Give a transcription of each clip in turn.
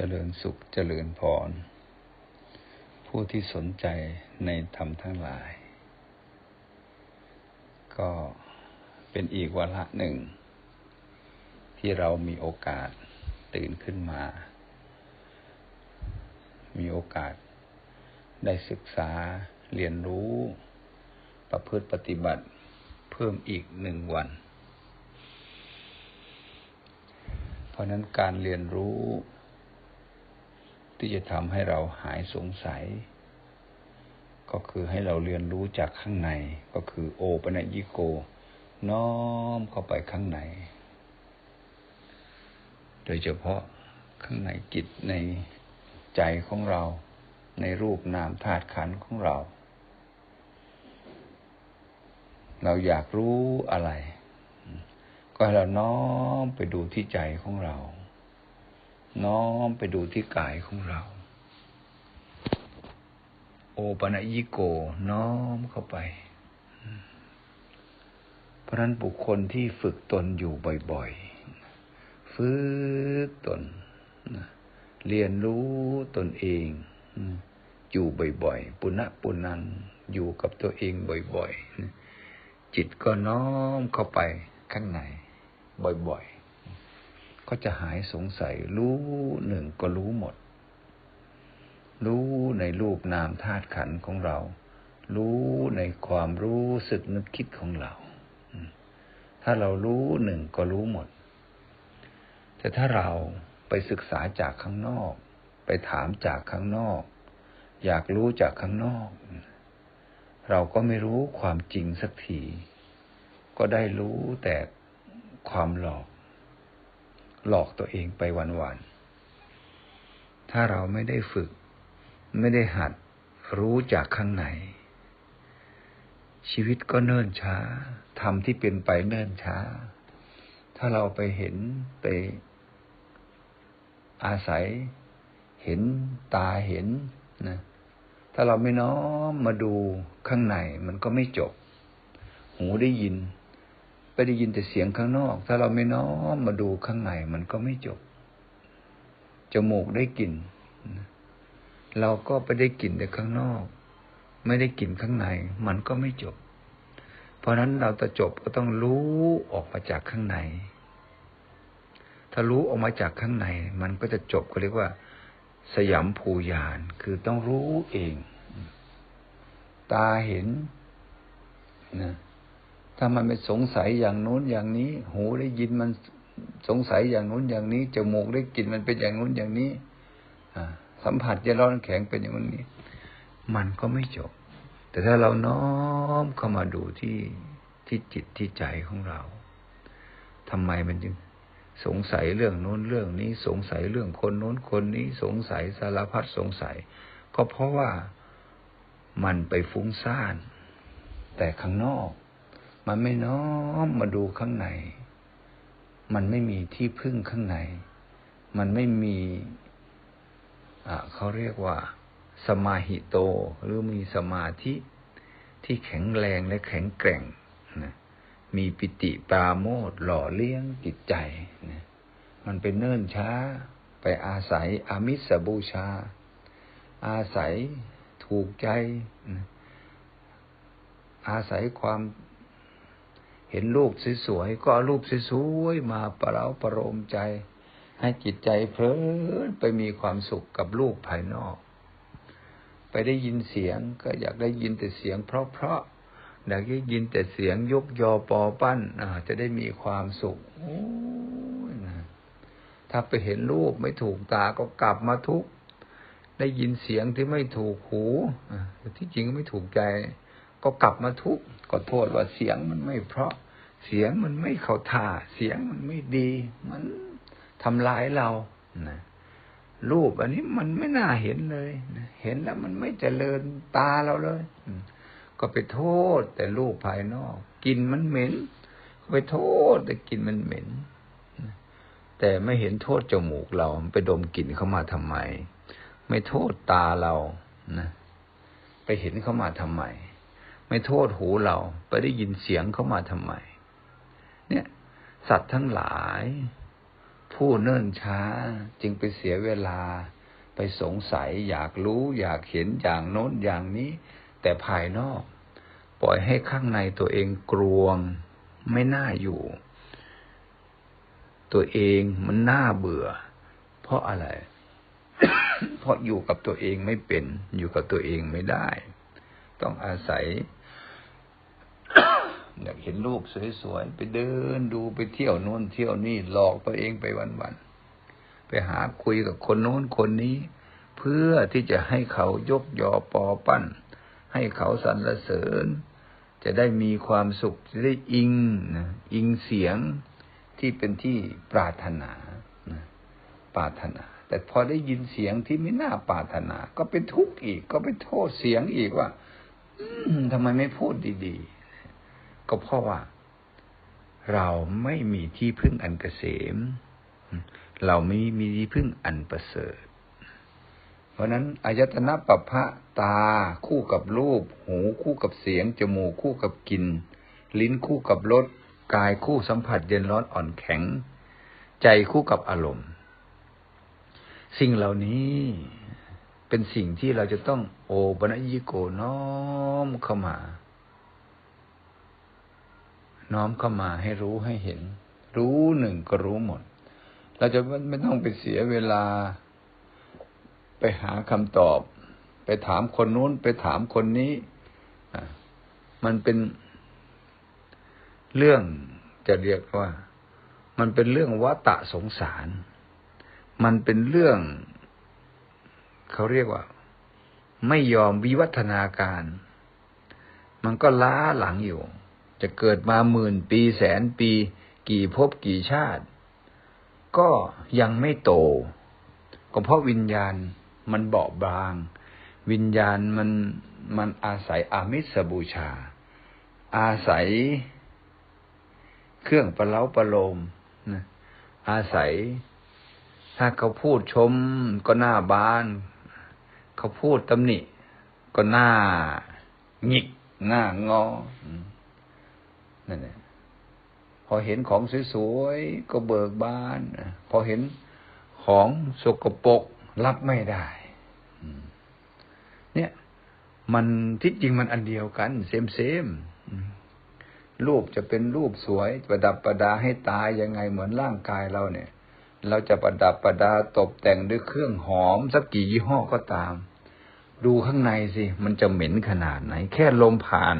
เจริญสุขเจริญพร ผู้ที่สนใจในธรรมทั้งหลาย ก็เป็นอีกวาระหนึ่ง ที่เรามีโอกาสตื่นขึ้นมา มีโอกาสได้ศึกษาเรียนรู้ ประพฤติปฏิบัติเพิ่มอีกหนึ่งวัน เพราะนั้นการเรียนรู้ ที่จะทำให้เราหายสงสัย ก็คือให้เราเรียนรู้จากข้างใน ก็คือโอปะยิโก น้อมเข้าไปข้างใน โดยเฉพาะข้างในจิตในใจของเรา ในรูปนามธาตุขันธ์ของเรา เราอยากรู้อะไร ก็ให้เราน้อมไปดูที่ใจของเรา น้อมไปดูที่กายของเรา โอปะยิโก น้อมเข้าไป เพราะนั้นบุคคลที่ฝึกตนอยู่บ่อยๆ ฝึกตน เรียนรู้ตนเอง อยู่บ่อยๆ ปุณะปุนัง อยู่กับตัวเองบ่อยๆ จิตก็น้อมเข้าไปข้างในบ่อยๆ ก็จะหายสงสัยรู้หนึ่งก็รู้หมด รู้ในรูปนามธาตุขันธ์ของเรา รู้ในความรู้สึกนึกคิดของเรา ถ้าเรารู้หนึ่งก็รู้หมด แต่ถ้าเราไปศึกษาจากข้างนอก ไปถามจากข้างนอก อยากรู้จากข้างนอก เราก็ไม่รู้ความจริงสักที ก็ได้รู้แต่ความหลอก หลอกตัวเองไปวันๆ ถ้าเราไม่ได้ฝึก ไม่ได้หัดรู้จากข้างในชีวิตก็เนิ่นช้าทำที่เป็นไปเนิ่นช้า ถ้าเราไปเห็นไปอาศัย เห็นตาเห็นนะถ้าเราไม่น้อมมาดูข้างในมันก็ไม่จบ หูได้ยิน ไปได้ยินแต่เสียงข้างนอก ถ้าเราไม่น้อมมาดูข้างในมันก็ไม่จบ จมูกได้กลิ่น เราก็ไปได้กลิ่นแต่ข้างนอก ไม่ได้กลิ่นข้างใน มันก็ไม่จบ เพราะนั้นเราจะจบก็ต้องรู้ออกมาจากข้างใน ถ้ารู้ออกมาจากข้างใน มันก็จะจบก็เรียกว่า สยามภูยานคือต้องรู้เอง ตาเห็นนะ ถ้ามันไม่สงสัยอย่างโน้นอย่างนี้ หูได้ยินมันสงสัยอย่างโน้นอย่างนี้ จมูกได้กลิ่นมันเป็นอย่างโน้นอย่างนี้สัมผัสจะร้อนแข็งเป็นอย่างนี้ มันก็ไม่จบ แต่ถ้าเราน้อมเข้ามาดูที่ที่จิตที่ใจของเราทำไมมันจึงสงสัยเรื่องโน้นเรื่องนี้สงสัยเรื่องคนโน้นคนนี้สงสัยสารพัดสงสัย ก็เพราะว่ามันไปฟุ้งซ่าน แต่ข้างนอก มันไม่น้อมมาดูข้างใน มันไม่มีที่พึ่งข้างใน มันไม่มีเขาเรียกว่า สมาหิโต หรือมีสมาธิที่แข็งแรงและแข็งแกร่งนะมีปิติปราโมทหล่อเลี้ยงจิตใจนะมันเป็นเนิ่นช้าไปอาศัยอามิสบูชา อาศัยถูกใจนะอาศัยความ เห็นรูปสวยๆก็เอารูปสวยๆมาประเราประโลมใจ ให้จิตใจเพลินไปมีความสุขกับรูปภายนอก ไปได้ยินเสียงก็อยากได้ยินแต่เสียงเพราะๆอยากได้ยินแต่เสียงยกยอปอปั้นจะได้มีความสุขถ้าไปเห็นรูปไม่ถูกตาก็กลับมาทุกข์ได้ยินเสียงที่ไม่ถูกหูที่จริงไม่ถูกใจ ก็กลับมาทุกข์ ก็โทษว่าเสียงมันไม่เพราะ เสียงมันไม่เข้าท่า เสียงมันไม่ดี มันทำลายเรานะรูปอันนี้มันไม่น่าเห็นเลยนะเห็นแล้วมันไม่เจริญตาเราเลย ก็ไปโทษแต่รูปภายนอกกินมันเหม็น ก็ไปโทษแต่กินมันเหม็น แต่ไม่เห็นโทษจมูกเราไปดมกลิ่นเข้ามาทำไม ไม่โทษตาเรานะ ไปเห็นเข้ามาทำไม ไม่โทษหูเราไปได้ยินเสียงเขามาทำไม เนี่ย สัตว์ทั้งหลาย ผู้เนิ่นช้าจึงไปเสียเวลา ไปสงสัยอยากรู้ อยากเห็นอย่างโน้นอย่างนี้ แต่ภายนอก ปล่อยให้ข้างในตัวเองกรวงไม่น่าอยู่ ตัวเองมันน่าเบื่อ เพราะอะไร เพราะอยู่กับตัวเองไม่เป็น อยู่กับตัวเองไม่ได้ ต้องอาศัย อยากเห็นลูกสวยๆ ไปเดินดูไปเที่ยวโน้นเที่ยวนี่หลอกตัวเองไปวันๆ ไปหาคุยกับคนโน้นคนนี้ เพื่อที่จะให้เขายกยอปอปั้น ให้เขาสรรเสริญ จะได้มีความสุขจะได้อิงนะอิงเสียงที่เป็นที่ปรารถนานะปรารถนา แต่พอได้ยินเสียงที่ไม่น่าปรารถนา ก็เป็นทุกข์อีก ก็ไปโทษเสียงอีกว่าทำไมไม่พูดดี ๆ ก็เพราะว่า เราไม่มีที่พึ่งอันเกษม เราไม่มีที่พึ่งอันประเสริฐ เพราะนั้นอายตนะปัปพะตา คู่กับรูป หูคู่กับเสียง จมูกคู่กับกลิ่น ลิ้นคู่กับรสกายคู่สัมผัสเย็นร้อนอ่อนแข็ง ใจคู่กับอารมณ์ สิ่งเหล่านี้เป็นสิ่งที่เราจะต้องโอปนัญิโกน้อมเข้ามา น้อมเข้ามาให้รู้ให้เห็น รู้หนึ่งก็รู้หมด เราจะไม่ต้องไปเสียเวลา ไปหาคำตอบ ไปถามคนนู้น ไปถามคนนี้มันเป็นเรื่องจะเรียกว่า มันเป็นเรื่องวัตะสงสาร มันเป็นเรื่อง เขาเรียกว่า ไม่ยอมวิวัฒนาการ มันก็ล้าหลังอยู่ จะเกิดมาหมื่นปีแสนปี กี่ภพกี่ชาติ ก็ยังไม่โต ก็เพราะวิญญาณมันเบาบาง วิญญาณมันมันอาศัยอามิสบูชา อาศัยเครื่องประเล้าประโลมนะอาศัย ถ้าเขาพูดชมก็หน้าบาน เขาพูดตำหนิ ก็หน้าหงิก หน้างอ นั่นแหละพอเห็นของสวยๆก็เบิกบานพอเห็นของสกปรกรับไม่ได้เนี่ยมันที่จริงมันอันเดียวกัน เซมเซมรูปจะเป็นรูปสวย ประดับประดาให้ตายยังไงเหมือนร่างกายเราเนี่ย เราจะประดับประดาตกแต่งด้วยเครื่องหอม สักกี่ยี่ห้อก็ตาม ดูข้างในสิ มันจะเหม็นขนาดไหน แค่ลมผ่าน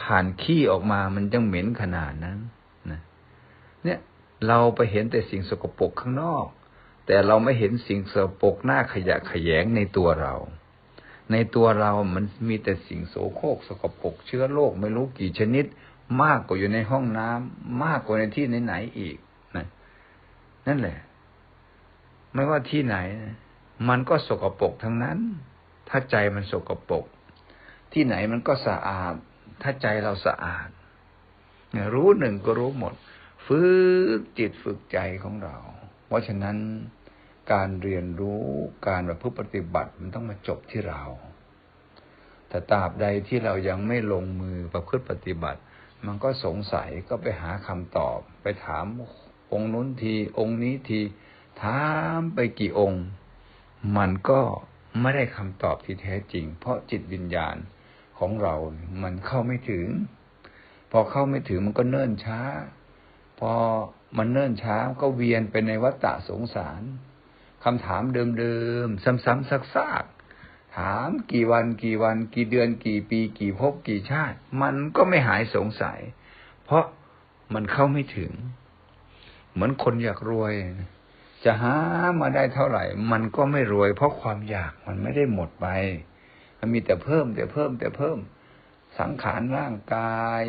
ผ่านขี้ออกมามันยังเหม็นขนาดนั้นนะเนี่ยเราไปเห็นแต่สิ่งสกปรกข้างนอก แต่เราไม่เห็นสิ่งสกปรกหน้าขยะขยงในตัวเรา ในตัวเรามันมีแต่สิ่งโสโครกสกปรกเชื้อโรคไม่รู้กี่ชนิด มากกว่าอยู่ในห้องน้ำมากกว่าในที่ไหนๆอีกนะนั่นแหละ ไม่ว่าที่ไหน มันก็สกปรกทั้งนั้น ถ้าใจมันสกปรกที่ไหนมันก็สะอาด ถ้าใจเราสะอาดรู้หนึ่งก็รู้หมด ฝึกจิตฝึกใจของเรา เพราะฉะนั้นการเรียนรู้การประพฤติปฏิบัติมันต้องมาจบที่เรา แต่ตราบใดที่เรายังไม่ลงมือประพฤติปฏิบัติ มันก็สงสัยก็ไปหาคำตอบ ไปถามองค์นู้นที องค์นี้ที ถามไปกี่องค์ มันก็ไม่ได้คำตอบที่แท้จริง เพราะจิตวิญญาณ ของเรา มันเข้าไม่ถึง พอเข้าไม่ถึงมันก็เนิ่นช้า พอมันเนิ่นช้าก็เวียนไปในวัฏฏะสงสารคำถามเดิมๆ ซ้ำๆซากๆถามกี่วันกี่วัน กี่เดือนกี่ปี กี่ภพกี่ชาติ มันก็ไม่หายสงสัย เพราะมันเข้าไม่ถึง เหมือนคนอยากรวย จะหามาได้เท่าไหร่ มันก็ไม่รวย เพราะความอยากมันไม่ได้หมดไป มันมีแต่เพิ่มแต่เพิ่มแต่เพิ่ม สังขารร่างกาย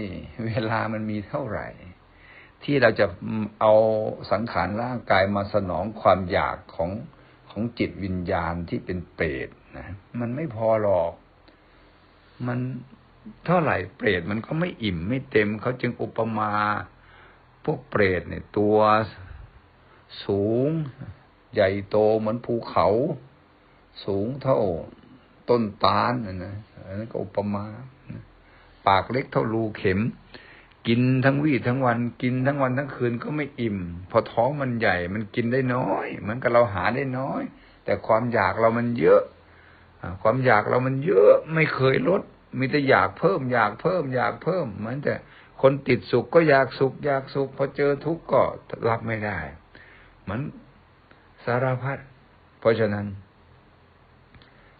เวลามันมีเท่าไหร่ ที่เราจะเอาสังขารร่างกายมาสนองความอยากของของจิตวิญญาณที่เป็นเปรตนะมันไม่พอหรอก มันเท่าไหร่เปรตมันก็ไม่อิ่มไม่เต็มเขาจึงอุปมาพวกเปรตเนี่ย ตัวสูง ใหญ่โตเหมือนภูเขา สูงเท่า ต้นตาลนะนะอันนั้นก็อุปมาปากเล็กเท่ารูเข็ม กินทั้งวี่ทั้งวันกินทั้งวันทั้งคืนก็ไม่อิ่ม พอท้องมันใหญ่มันกินได้น้อยเหมือนกับเราหาได้น้อย แต่ความอยากเรามันเยอะความอยากเรามันเยอะไม่เคยลด มีแต่อยากเพิ่ม อยากเพิ่ม อยากเพิ่มเหมือนแต่คนติดสุขก็อยากสุข อยากสุขพอเจอทุกข์ก็รับไม่ได้เหมือนสารพัดเพราะฉะนั้น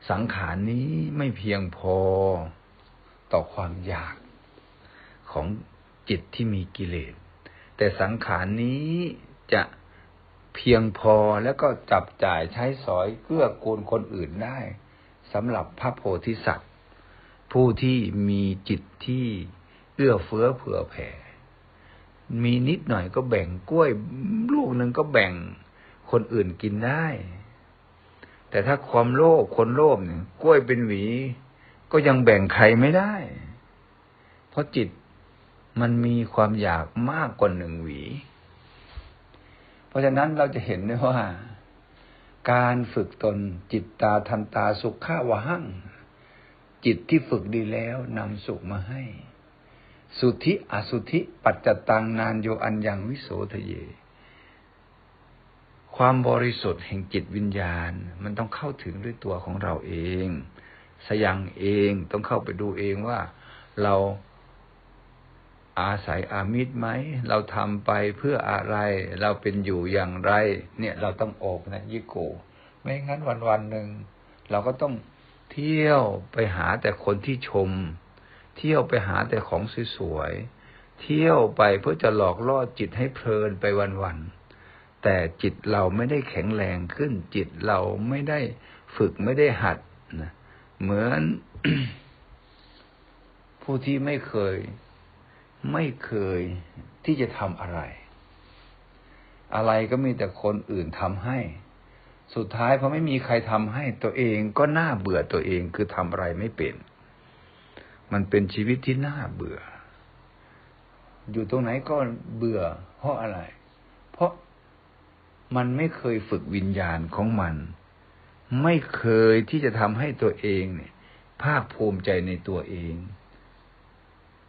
สังขารนี้ไม่เพียงพอต่อความอยากของจิตที่มีกิเลส แต่สังขารนี้จะเพียงพอแล้วก็จับจ่ายใช้สอยเกื้อกูลคนอื่นได้สำหรับพระโพธิสัตว์ ผู้ที่มีจิตที่เอื้อเฟื้อเผื่อแผ่ มีนิดหน่อยก็แบ่งกล้วย ลูกหนึ่งก็แบ่งคนอื่นกินได้ แต่ถ้าความโลภคนโลภเนี่ย กล้วยเป็นหวี ก็ยังแบ่งใครไม่ได้ เพราะจิตมันมีความอยากมากกว่าหนึ่งหวี เพราะฉะนั้นเราจะเห็นได้ว่า การฝึกตนจิตตาทันตาสุขข้าวหังจิตที่ฝึกดีแล้วนำสุขมาให้ สุทธิอสุทธิปัจจตังนานโยอันยังวิโสทะเย ความบริสุทธิ์แห่งจิตวิญญาณ มันต้องเข้าถึงด้วยตัวของเราเอง สยังเองต้องเข้าไปดูเองว่าเราอาศัยอามิตรไหม เราทำไปเพื่ออะไร เราเป็นอยู่อย่างไร เนี่ยเราต้องอบนะยิโก ไม่งั้นวันวันหนึ่งเราก็ต้องเที่ยวไปหาแต่คนที่ชม เที่ยวไปหาแต่ของสวยๆ เที่ยวไปเพื่อจะหลอกล่อจิตให้เพลินไปวันๆ แต่จิตเราไม่ได้แข็งแรงขึ้น จิตเราไม่ได้ฝึกไม่ได้หัดนะเหมือนผู้ที่ไม่เคย ไม่เคยที่จะทำอะไร อะไรก็มีแต่คนอื่นทำให้ สุดท้ายพอไม่มีใครทำให้ตัวเองก็น่าเบื่อตัวเองคือทำอะไรไม่เป็น มันเป็นชีวิตที่น่าเบื่อ อยู่ตรงไหนก็เบื่อ เพราะอะไร มันไม่เคยฝึกวิญญาณของมัน ไม่เคยที่จะทำให้ตัวเองเนี่ย ภาคภูมิใจในตัวเอง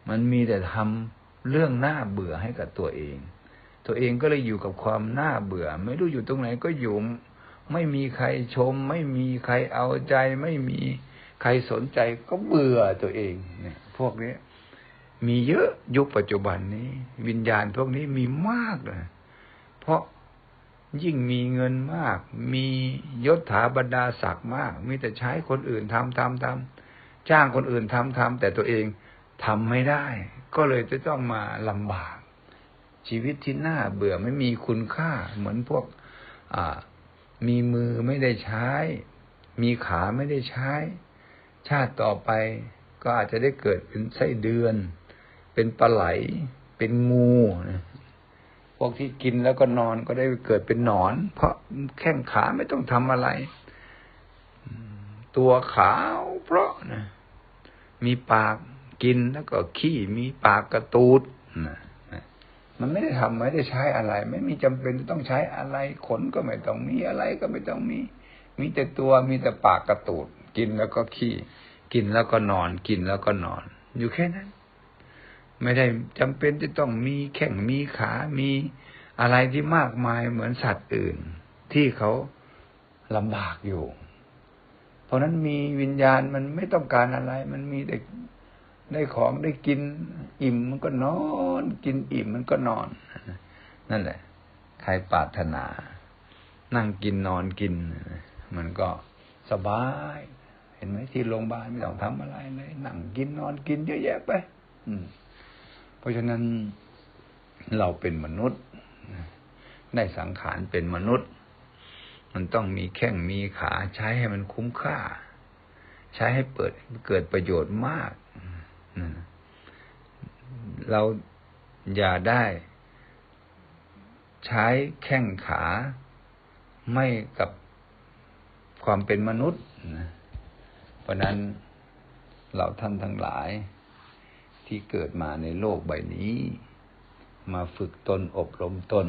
มันมีแต่ทำเรื่องน่าเบื่อให้กับตัวเอง ตัวเองก็เลยอยู่กับความน่าเบื่อ ไม่รู้อยู่ตรงไหนก็อยู่ ไม่มีใครชม ไม่มีใครเอาใจ ไม่มีใครสนใจก็เบื่อตัวเอง เนี่ย พวกนี้มีเยอะยุคปัจจุบันนี้ วิญญาณพวกนี้มีมากเลยเพราะ ยิ่งมีเงินมาก มียศถาบรรดาศักดิ์มาก มีแต่ใช้คนอื่นทำทำทำจ้างคนอื่นทำทำแต่ตัวเองทำไม่ได้ ก็เลยจะต้องมาลำบาก ชีวิตที่น่าเบื่อไม่มีคุณค่า เหมือนพวกมีมือไม่ได้ใช้ มีขาไม่ได้ใช้ ชาติต่อไปก็อาจจะได้เกิดเป็นไส้เดือน เป็นปลาไหล เป็นงูนะ พวกที่กินแล้วก็นอนก็ได้เกิดเป็นหนอน เพราะแข้งขาไม่ต้องทำอะไร ตัวขาวเพราะนะมีปากกินแล้วก็ขี้มีปากกระตูดนะมันไม่ได้ทำไม่ได้ใช้อะไร ไม่มีจำเป็นต้องใช้อะไรขนก็ไม่ต้องมีอะไรก็ไม่ต้องมี มีแต่ตัวมีแต่ปากกระตูด กินแล้วก็ขี้ กินแล้วก็นอน กินแล้วก็นอน อยู่แค่นั้น ไม่ได้จำเป็นจะต้องมีแข้งมีขามีอะไรที่มากมายเหมือนสัตว์อื่น ที่เขาลำบากอยู่ เพราะนั้นมีวิญญาณมันไม่ต้องการอะไร มันมีแต่ได้ของได้กิน อิ่มมันก็นอน กินอิ่มมันก็นอน นั่นแหละ ใครปรารถนา นั่งกินนอนกิน มันก็สบาย เห็นไหมที่โรงพยาบาลไม่ต้องทำอะไรเลย นั่งกินนอนกินเยอะแยะไป อืม ราะฉะนั้นเราเป็นมนุษย์ได้สังขารเป็นมนุษย์ มันต้องมีแข้งมีขาใช้ให้มันคุ้มค่า ใช้ให้เปิดเกิดประโยชน์มาก เราอย่าได้ ใช้แข้งขาไม่กับความเป็นมนุษย์ เพราะนั้นเราท่านทั้งหลาย ที่เกิดมาในโลกใบนี้ มาฝึกตนอบรมตน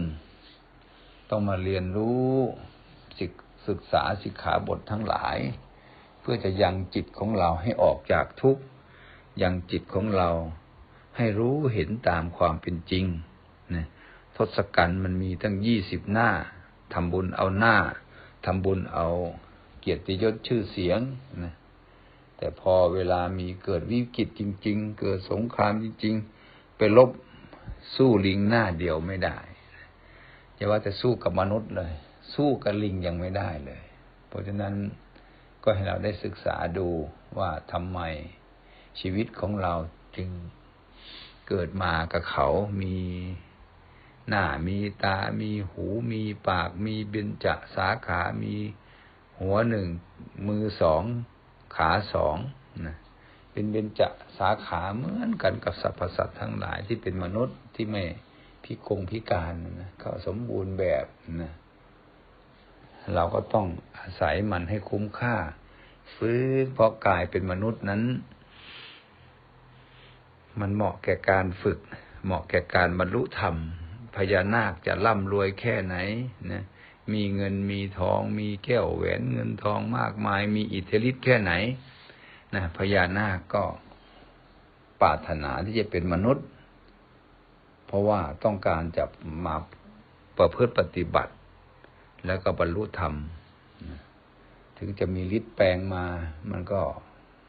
ต้องมาเรียนรู้ศึกษาสิกขาบททั้งหลาย เพื่อจะยังจิตของเราให้ออกจากทุกข์ยังจิตของเราให้รู้เห็นตามความเป็นจริงนะทศกัณฐ์มันมีตั้งยี่สิบหน้าทำบุญเอาหน้าทำบุญเอาเกียรติยศชื่อเสียงนะ แต่พอเวลามีเกิดวิกฤตจริง ๆ เกิดสงครามจริง ๆ ไปลบสู้ลิงหน้าเดียวไม่ได้อย่าว่าแต่สู้กับมนุษย์เลย สู้กับลิงยังไม่ได้เลย เพราะฉะนั้นก็ให้เราได้ศึกษาดูว่าทำไมชีวิตของเราจึงเกิดมากับเขา มีหน้า มีตา มีหู มีปาก มีเบญจสาขา มีหัวหนึ่ง มือสอง ขาสองนะเป็นเบญจสาขาเหมือนกันกับสรรพสัตว์ทั้งหลายที่เป็นมนุษย์ที่ไม่พิกงพิการนะเขาสมบูรณ์แบบนะเราก็ต้องอาศัยมันให้คุ้มค่าฟื้นเพราะกายเป็นมนุษย์นั้น มันเหมาะแก่การฝึก เหมาะแก่การบรรลุธรรมพญานาคจะร่ำรวยแค่ไหนนะ มีเงินมีทอง มีแก้วแหวนเงินทองมากมาย มีอิทธิฤทธิ์แค่ไหนนะพญานาคก็ปรารถนาที่จะเป็นมนุษย์ เพราะว่าต้องการจะมาประพฤติปฏิบัติ แล้วก็บรรลุธรรม ถึงจะมีฤทธิ์แปลงมา มันก็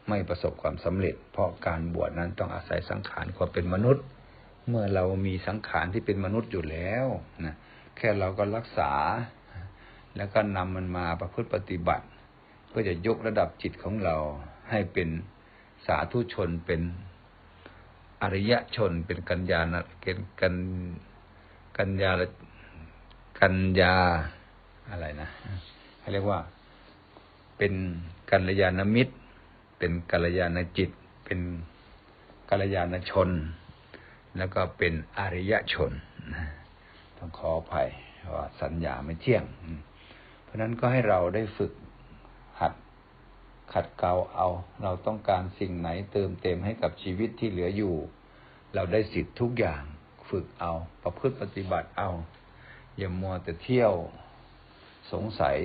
ไม่ประสบความสำเร็จ เพราะการบวชนั้นต้องอาศัยสังขารความเป็นมนุษย์ เมื่อเรามีสังขารที่เป็นมนุษย์อยู่แล้วนะแค่เราก็รักษา แล้วก็นำมันมาประพฤติปฏิบัติ เพื่อจะยกระดับจิตของเราให้เป็นสาธุชนเป็นอริยชนเป็นกัญญาณเป็นกันกัญญากัญญาอะไรนะเขาเรียกว่า เป็นกัลยาณมิตร เป็นกัลยาณจิต เป็นกัลยาณชน แล้วก็เป็นอริยชน ต้องขออภัยว่าสัญญาไม่เที่ยง เพราะนั้นก็ให้เราได้ฝึกหัดขัดเกลาเอา เราต้องการสิ่งไหนเติมเต็มให้กับชีวิตที่เหลืออยู่ เราได้สิทธิ์ทุกอย่างฝึกเอา ประพฤติปฏิบัติเอา อย่ามัวแต่เที่ยวสงสัย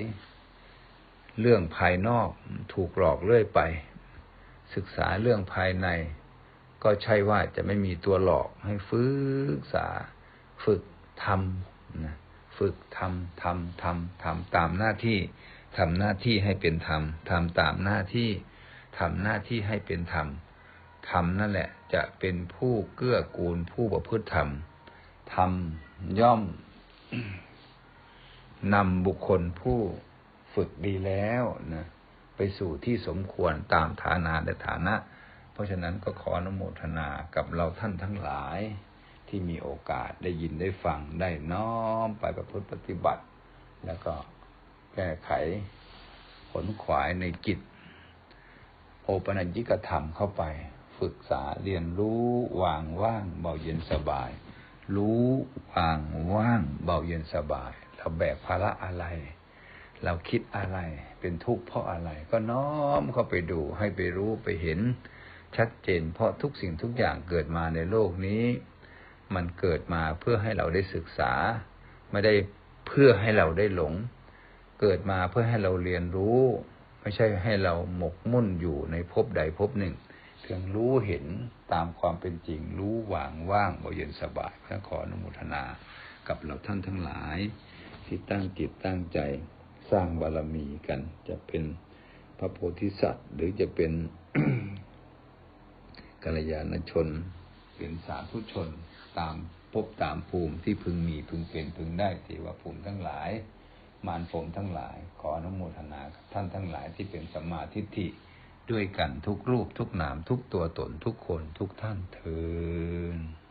เรื่องภายนอกถูกหลอกเรื่อยไป ศึกษาเรื่องภายใน ก็ใช่ว่าจะไม่มีตัวหลอกให้ฝึกษาฝึกทำนะ ฝึกทำทำทำทำตามหน้าที่ทำหน้าที่ให้เป็นธรรมทำตามหน้าที่ทำหน้าที่ให้เป็นธรรมธรรมนั่นแหละจะเป็นผู้เกื้อกูลผู้ประพฤติธรรมธรรมย่อมนำบุคคลผู้ฝึกดีแล้วนะไปสู่ที่สมควรตามฐานะและฐานะ เพราะฉะนั้นก็ขออนุโมทนากับเราท่านทั้งหลาย ที่มีโอกาสได้ยินได้ฟังได้น้อมไปประพฤติปฏิบัติ แล้วก็แก้ไขผลขวายในจิตโอปัญญิกธรรมเข้าไป ฝึกษาเรียนรู้วางว่างเบาเย็นสบาย รู้วางว่างเบาเย็นสบาย เราแบกภาระอะไร เราคิดอะไรเป็นทุกข์เพราะอะไร ก็น้อมเข้าไปดูให้ไปรู้ไปเห็นชัดเจนเพราะทุกสิ่งทุกอย่างเกิดมาในโลกนี้ มันเกิดมาเพื่อให้เราได้ศึกษา ไม่ได้เพื่อให้เราได้หลง เกิดมาเพื่อให้เราเรียนรู้ ไม่ใช่ให้เราหมกมุ่นอยู่ในภพใดภพหนึ่งเพียงรู้เห็นตามความเป็นจริง รู้วางว่างเบาเย็นสบายพระขออนุโมทนากับเราท่านทั้งหลาย ที่ตั้งจิตตั้งใจสร้างบารมีกัน จะเป็นพระโพธิสัตว์ หรือจะเป็นกัลยาณชน เป็นสาธุชน ตามพบตามภูมิที่พึงมีพึงเป็นพึงได้เทวภูมิทั้งหลาย มารผมทั้งหลาย ขออนุโมทนาท่านทั้งหลายที่เป็นสัมมาทิฏฐิด้วยกันทุกรูปทุกนามทุกตัวตนทุกคนทุกท่านเทิด